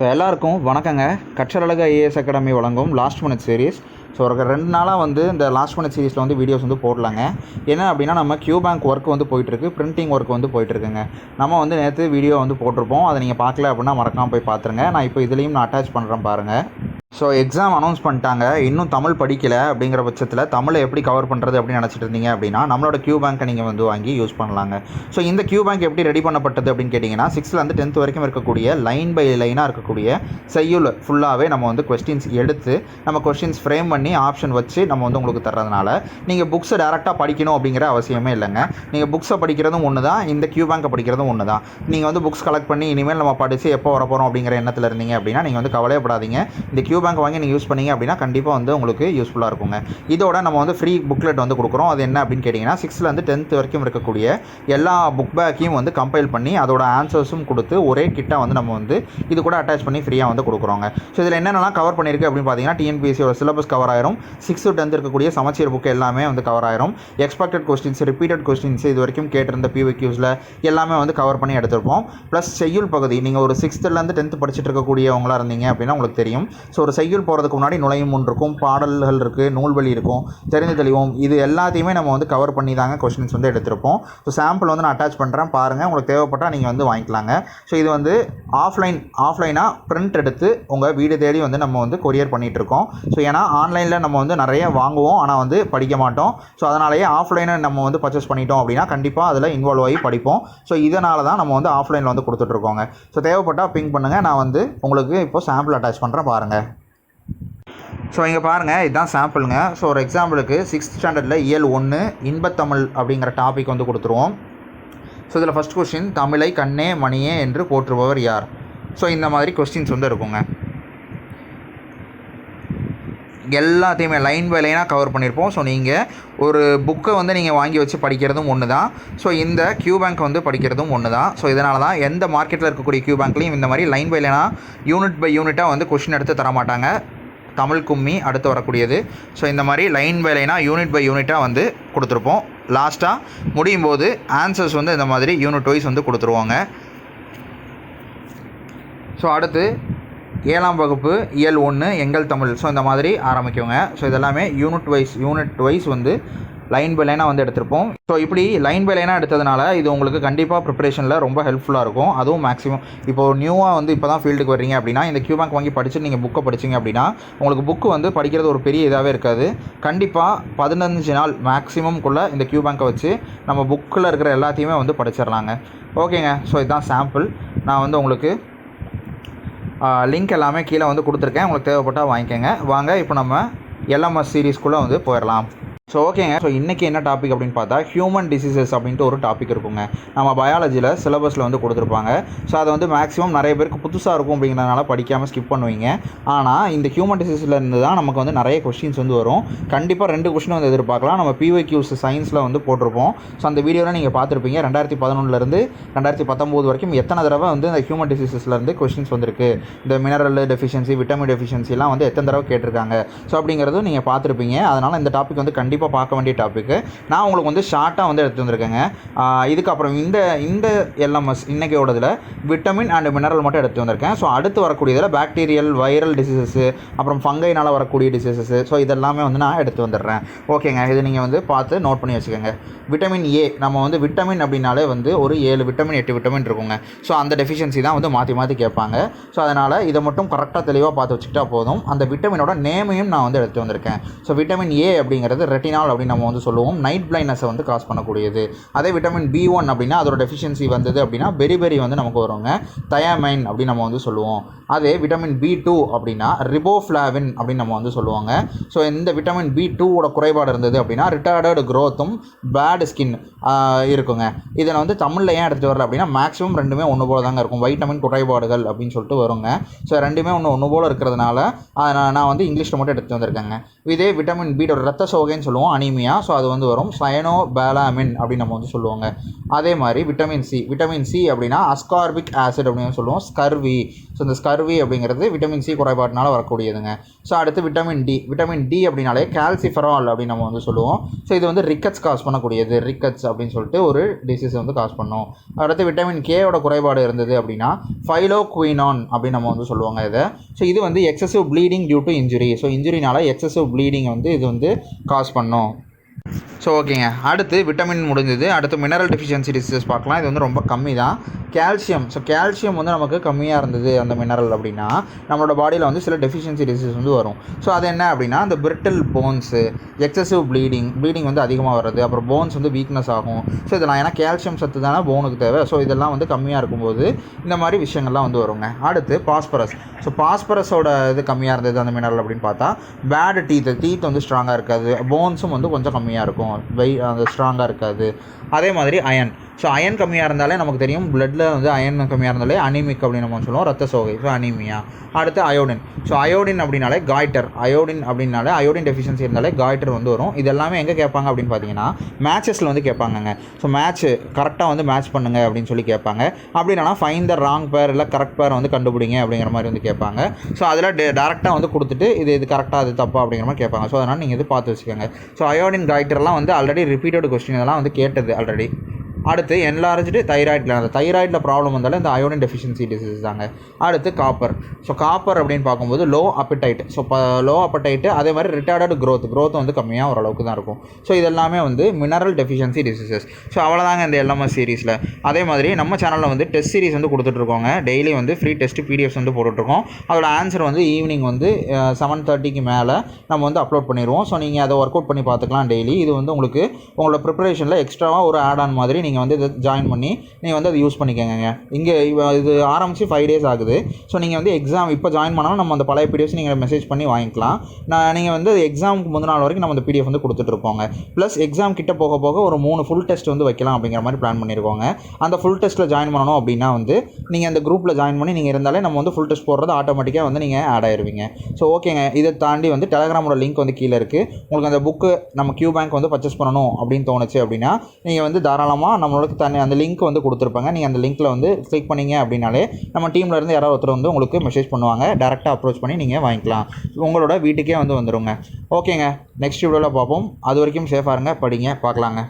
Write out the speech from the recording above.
இப்போ எல்லாருக்கும் வணக்கங்க. கற்றலழகு ஐஏஎஸ் அகாடமி வழங்கும் லாஸ்ட் மினிட் சீரிஸ் ஸோ ஒரு ரெண்டு நாளாக வந்து இந்த லாஸ்ட் மினிட் சீரீஸில் வந்து வீடியோஸ் வந்து போடலாங்க. என்ன அப்படின்னா நம்ம கியூ பேங்க் ஒர்க் வந்து போயிட்டுருக்கு பிரிண்டிங் ஒர்க் வந்து போயிட்டுருக்குங்க. நம்ம வந்து நேற்று வீடியோ வந்து போட்டிருப்போம். அதை நீங்கள் பார்க்கல அப்படின்னா மறக்காமல் போய் பார்த்துருங்க. நான் இப்போ இதுலேயும் நான் அட்டாச் பண்ணுறேன் பாருங்கள் ஸோ எக்ஸாம் அனௌன்ஸ் பண்ணிட்டாங்க. இன்னும் தமிழ் படிக்கலை அப்படிங்கிற பட்சத்தில் தமிழை எப்படி கவர் பண்ணுறது அப்படின்னு நினச்சிட்டு இருந்தீங்க அப்படின்னா நம்மளோட கியூ பேங்க்கை நீங்கள் வந்து வாங்கி யூஸ் பண்ணலாங்க. ஸோ இந்த கியூ பேங்க் எப்படி ரெடி பண்ணப்பட்டது அப்படின்னு கேட்டிங்கன்னா சிக்ஸ்த்லேருந்து டென்த் வரைக்கும் இருக்கக்கூடிய லைன் பை லைனாக இருக்கக்கூடிய செய்யுள் ஃபுல்லாகவே நம்ம வந்து கொஸ்டின்ஸ் எடுத்து நம்ம கொஸ்டின்ஸ் ஃப்ரேம் பண்ணி ஆப்ஷன் வச்சு நம்ம வந்து உங்களுக்கு தர்றதுனால நீங்கள் புக்ஸை டேரெக்டாக படிக்கணும் அப்படிங்கிற அவசியமே இல்லைங்க. நீங்கள் புக்ஸை படிக்கிறதும் ஒன்று தான் இந்த கியூ பேங்க்கை படிக்கிறதும் ஒன்று தான் நீங்கள் வந்து புக்ஸ் கலெக்ட் பண்ணி இனிமேல் நம்ம படித்து எப்போ வர போகிறோம் அப்படிங்கிற எண்ணத்தில் இருந்தீங்க அப்படின்னா நீங்கள் வந்து கவலையப்படாதீங்க. இந்த கியூ பேங்க் வாங்கி நீங்கள் யூஸ் பண்ணீங்க அப்படின்னா கண்டிப்பாக வந்து உங்களுக்கு யூஸ்ஃபுல்லாக இருக்குங்க. இதோட நம்ம வந்து ஃப்ரீ புக்லெட் வந்து கொடுக்குறோம். அது என்ன அப்படின்னு கேட்டிங்கன்னா சிக்ஸ்த்லேருந்து டென்த் வரைக்கும் இருக்கக்கூடிய எல்லா புக் பேக்கையும் வந்து கம்பைல் பண்ணி அதோட ஆன்சர்ஸும் கொடுத்து ஒரே கிட்டாக வந்து நம்ம வந்து இது கூட அட்டாச் பண்ணி ஃப்ரீயாக வந்து கொடுக்குறோங்க. ஸோ இதில் என்னென்னலாம் கவர் பண்ணியிருக்கு அப்படின்னு பார்த்தீங்கன்னா டிஎன்பிஎஸ்சியோட சிலபஸ் கவர் ஆயிரும். சிக்ஸ் டு டென்த் இருக்கக்கூடிய சமச்சீர் புக் எல்லாமே வந்து கவர் ஆயிரும். எக்ஸ்பெக்டட் கொஸ்டின்ஸ் ரிப்பீட்டட் கொஸ்டின்ஸ் இது வரைக்கும் கேட்டிருந்த பிவிக்யூஸில் எல்லாமே வந்து கவர் பண்ணி எடுத்திருப்போம். ப்ளஸ் செய்யுள் பகுதி நீங்கள் ஒரு சிக்ஸ்த்துலேருந்து டென்த் படிச்சுட்டு இருக்கக்கூடியவங்களாக இருந்தீங்க அப்படின்னா உங்களுக்கு தெரியும். ஸோ ஒரு செய்யுள் போகிறதுக்கு முன்னாடி நுழையும் முன் இருக்கும் பாடல்கள் இருக்குது நூல்வழி இருக்கும் தெரிந்து தெளிவோம். இது எல்லாத்தையுமே நம்ம வந்து கவர் பண்ணி தாங்க கொஷின்ஸ் வந்து எடுத்திருப்போம். ஸோ சாம்பிள் வந்து நான் அட்டாச் பண்ணுறேன் பாருங்கள் உங்களுக்கு தேவைப்பட்டால் நீங்கள் வந்து வாங்கிக்கலாங்க. ஸோ இது வந்து ஆஃப்லைன் ஆஃப்லைனாக பிரிண்ட் எடுத்து உங்கள் வீடு தேடி வந்து நம்ம வந்து கொரியர் பண்ணிகிட்ருக்கோம் ஸோ ஏன்னா ஆன்லைனில் நம்ம வந்து நிறைய வாங்குவோம் ஆனால் வந்து படிக்க மாட்டோம். ஸோ அதனாலேயே ஆஃப்லைனை நம்ம வந்து பர்ச்சேஸ் பண்ணிட்டோம் அப்படின்னா கண்டிப்பாக அதில் இன்வால்வ் ஆகி படிப்போம். ஸோ இதனால தான் நம்ம வந்து ஆஃப்லைனில் வந்து கொடுத்துட்ருக்கோங்க ஸோ தேவைப்பட்டால் பிங்க் பண்ணுங்கள் நான் வந்து உங்களுக்கு இப்போ சாம்பிள் அட்டாச் பண்ணுறேன் பாருங்கள் ஸோ இங்கே பாருங்கள் இதுதான் சாம்பிளுங்க ஸோ ஒரு எக்ஸாம்பிளுக்கு சிக்ஸ்த் ஸ்டாண்டர்டில் இயல் ஒன்று இன்பத்தமிழ் அப்படிங்கிற டாபிக் வந்து கொடுத்துருவோம். ஸோ இதில் ஃபஸ்ட் கொஸ்டின் தமிழை கண்ணே மணியே என்று போற்றுபவர் யார்? ஸோ இந்த மாதிரி கொஸ்டின்ஸ் வந்து இருக்குங்க. எல்லாத்தையுமே லைன் பை லைனாக கவர் பண்ணியிருப்போம் ஸோ நீங்கள் ஒரு புக்கை வந்து நீங்கள் வாங்கி வச்சு படிக்கிறதும் ஒன்று தான் ஸோ இந்த கியூ பேங்க் வந்து படிக்கிறதும் ஒன்று தான் ஸோ இதனால தான் எந்த மார்க்கெட்டில் இருக்கக்கூடிய கியூ பேங்க்லையும் இந்த மாதிரி லைன் பை லைனாக யூனிட் பை யூனிட்டாக வந்து கொஷின் எடுத்து தர மாட்டாங்க தமிழ் கும்மி அடுத்து வரக்கூடியது. ஸோ இந்த மாதிரி லைன் பை லைனாக யூனிட் பை யூனிட்டாக வந்து கொடுத்துருப்போம். லாஸ்ட்டாக முடியும் போது ஆன்சர்ஸ் வந்து இந்த மாதிரி யூனிட் வைஸ் வந்து கொடுத்துருவாங்க. ஸோ அடுத்து ஏழாம் வகுப்பு இயல் ஒன்று எங்கள் தமிழ். ஸோ இந்த மாதிரி ஆரம்பிக்குங்க. ஸோ இதெல்லாமே யூனிட் வைஸ் யூனிட் வைஸ் வந்து லைன் பை லைனாக வந்து எடுத்திருப்போம். ஸோ இப்படி லைன் பை லைனாக எடுத்ததுனால இது உங்களுக்கு கண்டிப்பாக ப்ரிப்பரேஷனில் ரொம்ப ஹெல்ப்ஃபுல்லாக இருக்கும். அதுவும் மேக்ஸிமம் இப்போ நியூவாக வந்து இப்போ தான் ஃபீல்டுக்கு வர்றீங்க அப்படின்னா இந்த கியூ பேங்க் வாங்கி படிச்சுட்டு நீங்கள் புக்கை படிச்சிங்க அப்படின்னா உங்களுக்கு புக்கு வந்து படிக்கிறது ஒரு பெரிய இதாகவே இருக்காது. கண்டிப்பாக பதினஞ்சு நாள் மேக்ஸிமம்குள்ளே இந்த கியூ பேங்க்கை வச்சு நம்ம புக்கில் இருக்கிற எல்லாத்தையுமே வந்து படிச்சிடலாங்க. ஓகேங்க ஸோ இதுதான் சாம்பிள் நான் வந்து உங்களுக்கு லிங்க் எல்லாமே கீழே வந்து கொடுத்துருக்கேன். உங்களுக்கு தேவைப்பட்டால் வாங்கிக்கோங்க. வாங்க இப்போ நம்ம எல்எம்எஸ் சீரீஸ்குள்ளே வந்து போயிடலாம். ஸோ ஓகேங்க ஸோ இன்றைக்கி என்ன டாபிக் அப்படின்னு பார்த்தா ஹியூமன் டிசீசஸ் அப்படின்ட்டு ஒரு டாபிக் இருக்குங்க. நம்ம பயாலஜியில் சிலபஸில் வந்து கொடுத்துருப்பாங்க. ஸோ அதை வந்து மேக்ஸிமம் நிறைய பேருக்கு புதுசாக இருக்கும் அப்படிங்கிறதுனால படிக்காமல் ஸ்கிப் பண்ணுவீங்க. ஆனால் இந்த ஹியூமன் டிசீஸில் இருந்து தான் நமக்கு வந்து நிறைய கொஸ்டின்ஸ் வந்து வரும். கண்டிப்பாக ரெண்டு கொஸ்டின் வந்து எதிர்பார்க்கலாம். நம்ம பிஒய்க்யூஸ் சயின்ஸில் வந்து போட்டிருப்போம். ஸோ அந்த வீடியோவில் நீங்கள் பார்த்துருப்பீங்க. ரெண்டாயிரத்தி பதினொன்றுலேருந்து ரெண்டாயிரத்தி பத்தொம்போது வரைக்கும் எத்தனை தடவை வந்து இந்த ஹியூமன் டிசீசஸ்லேருந்து கொஸ்டின்ஸ் வந்திருக்கு? இந்த மினரல் டெஃபிஷியன்சி விட்டமின் டெஃபிஷியன்சிலாம் வந்து எத்தனை தடவை கேட்டிருக்காங்க? ஸோ அப்படிங்கிறதும் நீங்கள் பார்த்துருப்பீங்க. அதனால் இந்த டாபிக் வந்து கண்டிப்பாக பார்க்க வேண்டிய டாப்பிக்கு நான் உங்களுக்கு வந்து ஷார்ட்டாக வந்து எடுத்து வந்திருக்கேங்க. இதுக்கப்புறம் இந்த இந்த எல்எம்எஸ் இன்றைக்கியோடதில் விட்டமின் அண்ட் மினரல் மட்டும் எடுத்து வந்திருக்கேன். ஸோ அடுத்து வரக்கூடியதில் பாக்டீரியல் வைரல் டிசீசஸ்ஸு அப்புறம் ஃபங்கைனால் வரக்கூடிய டிசீசஸ்ஸு ஸோ இதெல்லாமே வந்து நான் எடுத்து வந்துடுறேன். ஓகேங்க இது நீங்கள் வந்து பார்த்து நோட் பண்ணி வச்சுக்கோங்க. விட்டமின் ஏ நம்ம வந்து விட்டமின் அப்படின்னாலே வந்து ஒரு ஏழு விட்டமின் எட்டு விட்டமின் இருக்குங்க. ஸோ அந்த டெஃபிஷியன்சி தான் வந்து மாற்றி மாற்றி கேட்பாங்க. ஸோ அதனால் இதை மட்டும் கரெக்டாக தெளிவாக பார்த்து வச்சுக்கிட்டா போதும். அந்த விட்டமினோட நேமையும் நான் வந்து எடுத்து வந்திருக்கேன். ஸோ விட்டமின் ஏ அப்படிங்கிறது ரெட்டினால் அப்படின்னு நம்ம வந்து சொல்லுவோம். நைட் பிளைனஸை வந்து காஸ் பண்ணக்கூடியது. அதே விட்டமின் பி ஒன் அப்படின்னா அதோட டெஃபிஷியன்சி வந்தது அப்படின்னா பெரி பெரி வந்து நமக்கு வருங்க. தயாமைன் அப்படின்னு நம்ம வந்து சொல்லுவோம். அதே விட்டமின் பி டூ அப்படின்னா ரிபோஃப்ளாவின் அப்படின்னு நம்ம வந்து சொல்லுவாங்க. ஸோ இந்த விட்டமின் பி டூவோட குறைபாடு இருந்தது அப்படின்னா ரிட்டார்டட் க்ரோத்தும் பேட் ஸ்கின் இருக்குங்க. இதை வந்து தமிழில் ஏன் எடுத்துகிட்டு வரல அப்படின்னா மேக்ஸிமம் ரெண்டுமே ஒன்று போல தாங்க இருக்கும். வைட்டமின் குறைபாடுகள் அப்படின்னு சொல்லிட்டு வருங்க. ஸோ ரெண்டுமே ஒன்று ஒன்று போல் இருக்கிறதுனால அதை நான் நான் வந்து இங்கிலீஷில் மட்டும் எடுத்து வந்திருக்கேங்க. இதே விட்டமின் பி ரத்த சோகைன்னு சொல்லுவோம் அனிமியா ஸோ அது வந்து வரும் சயனோ பேலாமின் அப்படின்னு நம்ம வந்து சொல்லுவாங்க. அதே மாதிரி விட்டமின் சி விட்டமின் சி அப்படின்னா அஸ்கார்பிக் ஆசிட் அப்படின்னு சொல்லுவோம் ஸ்கர்வி ஸோ இந்த ஸ்கர் ஸ்கர்வி அப்படிங்கிறது விட்டமின் சி குறைபாட்டினால வரக்கூடியதுங்க. ஸோ அடுத்து விட்டமின் டி விட்டமின் டி அப்படின்னாலே கால்சிஃபரால் அப்படின்னு நம்ம வந்து சொல்லுவோம். ஸோ இது வந்து ரிக்கட்ஸ் காஸ் பண்ணக்கூடியது. ரிக்கட்ஸ் அப்படின்னு சொல்லிட்டு ஒரு டிசீஸ் வந்து காஸ் பண்ணும். அடுத்து விட்டமின் கேயோட குறைபாடு இருந்தது அப்படின்னா ஃபைலோ குயினான் அப்படின்னு நம்ம வந்து சொல்லுவாங்க இதை. ஸோ இது வந்து excessive bleeding due to injury so இன்ஜுரினால excessive bleeding வந்து இது வந்து காஸ் பண்ணும். ஸோ ஓகேங்க. அடுத்து விட்டமின் முடிஞ்சது. அடுத்து மினரல் டெஃபிஷியன்சி டிசீசஸ் பார்க்கலாம். இது வந்து ரொம்ப கம்மி தான் கால்சியம் ஸோ கால்சியம் வந்து நமக்கு கம்மியாக இருந்தது அந்த மினரல் அப்படின்னா நம்மளோட பாடியில் வந்து சில டெஃபிஷியன்சி டிசீஸ் வந்து வரும். ஸோ அது என்ன அப்படின்னா அந்த brittle bones excessive bleeding bleeding வந்து அதிகமாக வர்றது அப்புறம் போன்ஸ் வந்து வீக்னஸ் ஆகும். ஸோ இதெல்லாம் ஏன்னா கால்சியம் சத்து தானே போனுக்கு தேவை. ஸோ இதெல்லாம் வந்து கம்மியாக இருக்கும்போது இந்த மாதிரி விஷயங்கள்லாம் வந்து வருங்க. அடுத்து பாஸ்பரஸ் ஸோ பாஸ்பரஸோட இது கம்மியாக இருந்தது அந்த மினரல் அப்படின்னு பார்த்தா பேட் டீத் டீத் வந்து ஸ்ட்ராங்காக இருக்காது. போன்ஸும் வந்து கொஞ்சம் கம்மியாக இருக்கும். வெய் அந்த ஸ்ட்ராங்காக இருக்காது. அதே மாதிரி அயன் ஸோ அயன் கம்மியாக இருந்தாலே நமக்கு தெரியும். பிளட்டில் வந்து அயன் கம்மியாக இருந்தாலே அனிமிக் அப்படின்னு நம்ம சொல்லுவோம். ரத்த சோகை ஸோ அனிமியா அடுத்து அயோடின் ஸோ அயோடின் அப்படின்னாலே காய்டர் அயோடின் அப்படின்னாலே அயோடின் டெஃபிஷியன்சி இருந்தாலே காய்டர் வந்து வரும். இது எல்லாமே எங்கே கேட்பாங்க அப்படின்னு பார்த்தீங்கன்னா மேட்சஸில் வந்து கேட்பாங்கங்க. ஸோ மேட்ச் கரெக்டாக வந்து மேட்ச் பண்ணுங்க அப்படின்னு சொல்லி கேட்பாங்க. அப்படின்னா ஃபைன் த ராங் பேர் இல்லை கரெக்ட் பேர் வந்து கண்டுபிடிங்க அப்படிங்கிற மாதிரி வந்து கேட்பாங்க. ஸோ அதில் டேரெக்டாக வந்து கொடுத்துட்டு இது இது கரெக்டாக அது தப்பா அப்படிங்கிற மாதிரி கேட்பாங்க. ஸோ அதனால் நீங்கள் இது பார்த்து வச்சுக்கோங்க. ஸோ அயோடின் காய்டர்லாம் வந்து ஆல்ரெடி ரிப்பீட்டட் கொஸ்டின் இதெல்லாம் வந்து கேட்டது. ஆல்ரெடி அடுத்து என்லார்ஜ்டு தைராய்டில் அந்த தைராய்டில் ப்ராப்ளம் வந்தாலும் இந்த அயோடின் டெஃபிஷியன்சி டிசீஸ் தாங்க. அடுத்து காப்பர் ஸோ காப்பர் அப்படின்னு பார்க்கும்போது லோ அப்படைட் ஸோ இப்போ லோ அப்படைட்டு அதே மாதிரி ரிட்டார்டட் க்ரோத் க்ரோத் வந்து கம்மியாக ஓரளவுக்கு தான் இருக்கும். ஸோ இதெல்லாமே வந்து மினரல் டெஃபிஷியன்சி டிசீசஸ் ஸோ அவ்வளோதாங்க இந்த எல்லாமே சீரிஸில் அதே மாதிரி நம்ம சேனலில் வந்து டெஸ்ட் சீரிஸ் வந்து கொடுத்துட்ருக்கோங்க. டெய்லி வந்து ஃப்ரீ டெஸ்ட் பிடிஎஃப்ஸ் வந்து போட்டுட்ருக்கோம். அதோட ஆன்சர் வந்து ஈவினிங் வந்து செவன் தேர்ட்டிக்கு மேலே நம்ம வந்து அப்லோட் பண்ணிடுவோம் ஸோ நீங்கள் அதை ஒர்க் அவுட் பண்ணி பார்த்துக்கலாம் டெய்லி இது வந்து உங்களுக்கு உங்களோட ப்ரிப்பரேஷனில் எக்ஸ்ட்ராவாக ஒரு ஆட் ஆன் மாதிரி நீங்கள் நீங்கள் வந்து இதை ஜாயின் பண்ணி நீங்கள் வந்து அதை யூஸ் பண்ணிக்கோங்க இங்கே இது ஆரம்பித்து ஃபைவ் டேஸ் ஆகுது. ஸோ நீங்கள் வந்து எக்ஸாம் இப்போ ஜாயின் பண்ணாலும் நம்ம அந்த பழைய பிடிஎஃப்ஸ் நீங்கள் மெசேஜ் பண்ணி வாங்கிக்கலாம். நான் நீங்கள் வந்து எக்ஸாமுக்கு முந்தின நாள் வரைக்கும் நம்ம அந்த பிடிஎஃப் வந்து கொடுத்துட்ருப்போங்க ப்ளஸ் எக்ஸாம் கிட்ட போக போக ஒரு மூணு ஃபுல் டெஸ்ட் வந்து வைக்கலாம் அப்படிங்கிற மாதிரி பிளான் பண்ணியிருக்கோங்க அந்த ஃபுல் டெஸ்ட்டில் ஜாயின் பண்ணணும் அப்படின்னா வந்து நீங்கள் அந்த குரூப்பில் ஜாயின் பண்ணி நீங்கள் இருந்தாலே நம்ம வந்து ஃபுல் டெஸ்ட் போடுறது ஆட்டோமேட்டிக்காக வந்து நீங்கள் ஆட் ஆயிருவீங்க. ஸோ ஓகேங்க இதை தாண்டி வந்து டெலகிராமோட லிங்க் வந்து கீழே இருக்குது உங்களுக்கு அந்த புக்கு நம்ம கியூ பேங்க் வந்து பர்ச்சேஸ் பண்ணணும் அப்படின்னு தோணுச்சு அப்படின்னா நீங்கள் வந்து தாராளமாக நம்மளுக்கு தனி அந்த லிங்க் வந்து கொடுத்துருப்பாங்க. நீங்கள் அந்த லிங்க்கில் வந்து கிளிக் பண்ணீங்க அப்படின்னாலே நம்ம டீமில் இருந்து யாராவது ஒருத்தர் வந்து உங்களுக்கு மெசேஜ் பண்ணுவாங்க. டேரெக்டாக அப்ரோச் பண்ணி நீங்கள் வாங்கிக்கலாம். உங்களோட வீட்டுக்கே வந்து வந்துடுங்க ஓகேங்க நெக்ஸ்ட் வீடியோவில் பார்ப்போம். அது வரைக்கும் சேஃபாக இருங்க. படிங்க. பார்க்கலாங்க.